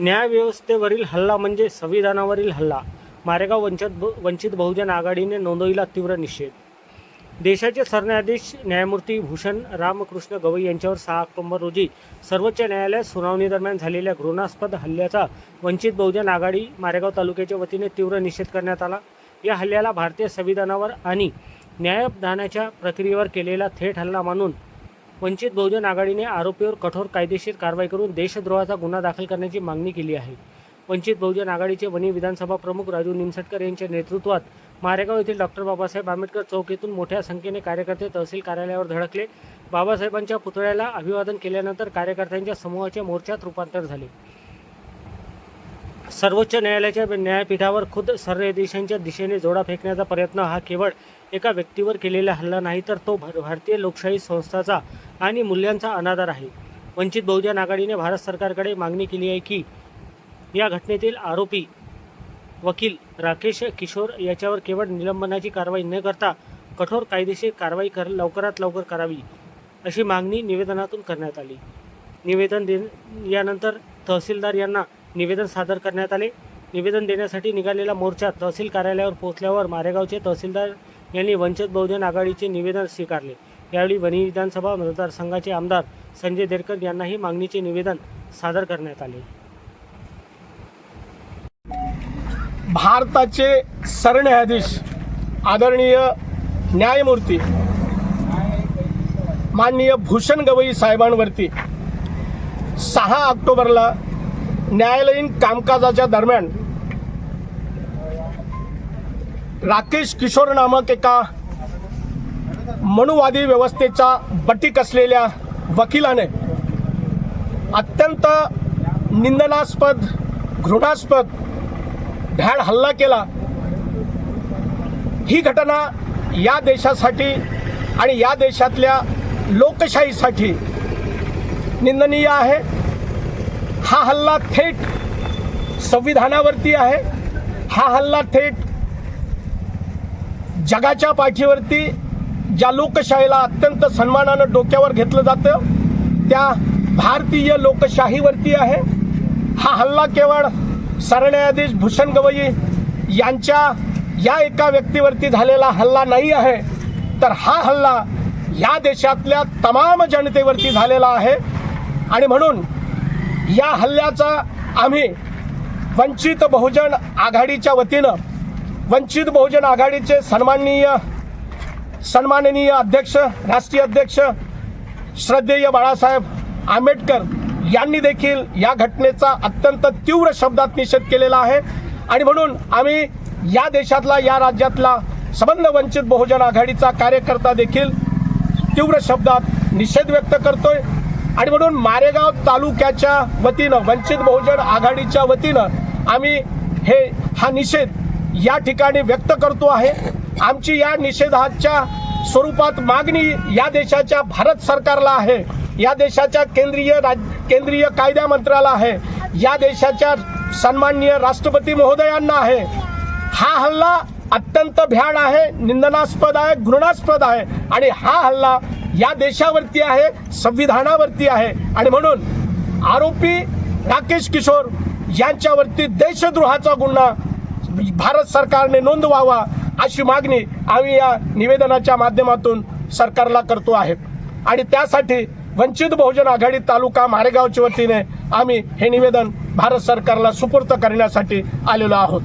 न्यायव्यवस्थेवरील हल्ला म्हणजे संविधानावरील हल्ला. मारेगाव वंचित वंचित बहुजन आघाडीने नोंदविला तीव्र निषेध. देशाचे सरन्यायाधीश न्यायमूर्ती भूषण रामकृष्ण गवई यांच्यावर सहा ऑक्टोबर रोजी सर्वोच्च न्यायालयात सुनावणीदरम्यान झालेल्या घृणास्पद हल्ल्याचा वंचित बहुजन आघाडी मारेगाव तालुक्याच्या वतीने तीव्र निषेध करण्यात आला. या हल्ल्याला भारतीय संविधानावर आणि न्यायदानाच्या प्रक्रियेवर केलेला थेट हल्ला मानून वंचित बहुजन आघाडीने आरोपीवर कठोर कायदेशीर कारवाई करून देशद्रोहाचा गुन्हा दाखल करण्याची मागणी केली आहे. वंचित बहुजन आघाडीचे वणी विधानसभा प्रमुख राजू निमसटकर यांच्या नेतृत्वात मारेगाव येथील डॉक्टर बाबासाहेब आंबेडकर चौक येथून मोठ्या संख्येने कार्यकर्ते तहसील कार्यालयावर धडकले. बाबासाहेबांच्या पुतळ्याला अभिवादन केल्यानंतर कार्यकर्त्यांच्या समूहाचे मोर्चात रूपांतर झाले. सर्वोच्च न्यायालयाच्या न्यायपीठावर खुद सरन्यायाधीशांच्या दिशेने जोडा फेकण्याचा प्रयत्न हा केवळ एका व्यक्तीवर केलेला हल्ला नाही तर तो भर- भारतीय लोकशाही संस्थाचा आणि मूल्यांचा अनादर आहे. वंचित बहुजन आघाडीने भारत सरकारकडे मागणी केली आहे की या घटनेतील आरोपी वकील राकेश किशोर याच्यावर केवळ निलंबनाची कारवाई न करता कठोर कायदेशीर कारवाई कर लवकरात लवकर करावी अशी मागणी निवेदनातून करण्यात आली. निवेदन दे यानंतर तहसीलदार यांना निवेदन सादर करण्यात आले. निवेदन देण्यासाठी निघालेला मोर्चा तहसील कार्यालयावर पोहोचल्यावर मारेगावचे तहसीलदार यांनी वंचित बहुजन आघाडीचे निवेदन स्वीकारले. यावेळी वणी विधानसभा मतदारसंघाचे आमदार संजय देरकर यांनाही मागणीचे निवेदन सादर करण्यात आले. भारताचे सरन्यायाधीश आदरणीय न्यायमूर्ती माननीय भूषण गवई साहेबांवरती सहा ऑक्टोबरला न्यायालयीन कामकाजाच्या दरम्यान राकेश किशोर नामक एका मनुवादी व्यवस्थेचा बटीक असलेल्या वकिलाने अत्यंत निंदनास्पद घृणास्पद ढाळ हल्ला केला. ही घटना या देशासाठी आणि या देशातल्या लोकशाहीसाठी निंदनीय आहे. हा हल्ला थेट संविधानावरती आहे. हा हल्ला थेट जगाच्या पाठीवरती ज्या लोकशाहीला अत्यंत सन्मानानं डोक्यावर घेतलं जातं त्या भारतीय लोकशाहीवरती आहे. हा हल्ला केवळ सरन्यायाधीश भूषण गवई यांच्या या एका व्यक्तीवरती झालेला हल्ला नाही आहे तर हा हल्ला या देशातल्या तमाम जनतेवरती झालेला आहे. आणि म्हणून या हल्ल्याचा आम्ही वंचित बहुजन आघाडीच्या वतीनं वंचित बहुजन आघाडीचे सन्माननीय सन्माननीय अध्यक्ष राष्ट्रीय अध्यक्ष श्रद्धेय बाळासाहेब आंबेडकर यांनी देखील या घटनेचा अत्यंत तीव्र शब्दात निषेध केलेला आहे. आणि म्हणून आम्ही या देशातला या राज्यातला संबंध वंचित बहुजन आघाडीचा कार्यकर्ता देखील तीव्र शब्दात निषेध व्यक्त करतोय. आणि म्हणून मारेगाव तालुक्याच्या वतीनं वंचित बहुजन आघाडीच्या वतीनं आम्ही हे हा निषेध या ठिकाणी व्यक्त करतो आहे. आमची या निषेधाच्या स्वरूपात मागणी या देशाच्या भारत सरकारला आहे. या देशाच्या केंद्रीय राज केंद्रीय कायदा मंत्र्याला आहे. या देशाच्या सन्माननीय राष्ट्रपती महोदयांना आहे. हा हल्ला अत्यंत भ्याड आहे निंदनास्पद आहे घृणास्पद आहे आणि हा हल्ला या देशावरती आहे संविधानावरती आहे. आणि म्हणून आरोपी राकेश किशोर यांच्यावरती देशद्रोहाचा गुन्हा भारत सरकारने नोंदवावा अशी मागणी आम्ही या निवेदनाच्या माध्यमातून सरकारला करतो आहे. आणि त्यासाठी वंचित बहुजन आघाडी तालुका मारेगावच्या वतीने आम्ही हे निवेदन भारत सरकारला सुपूर्त करण्यासाठी आलेलो आहोत.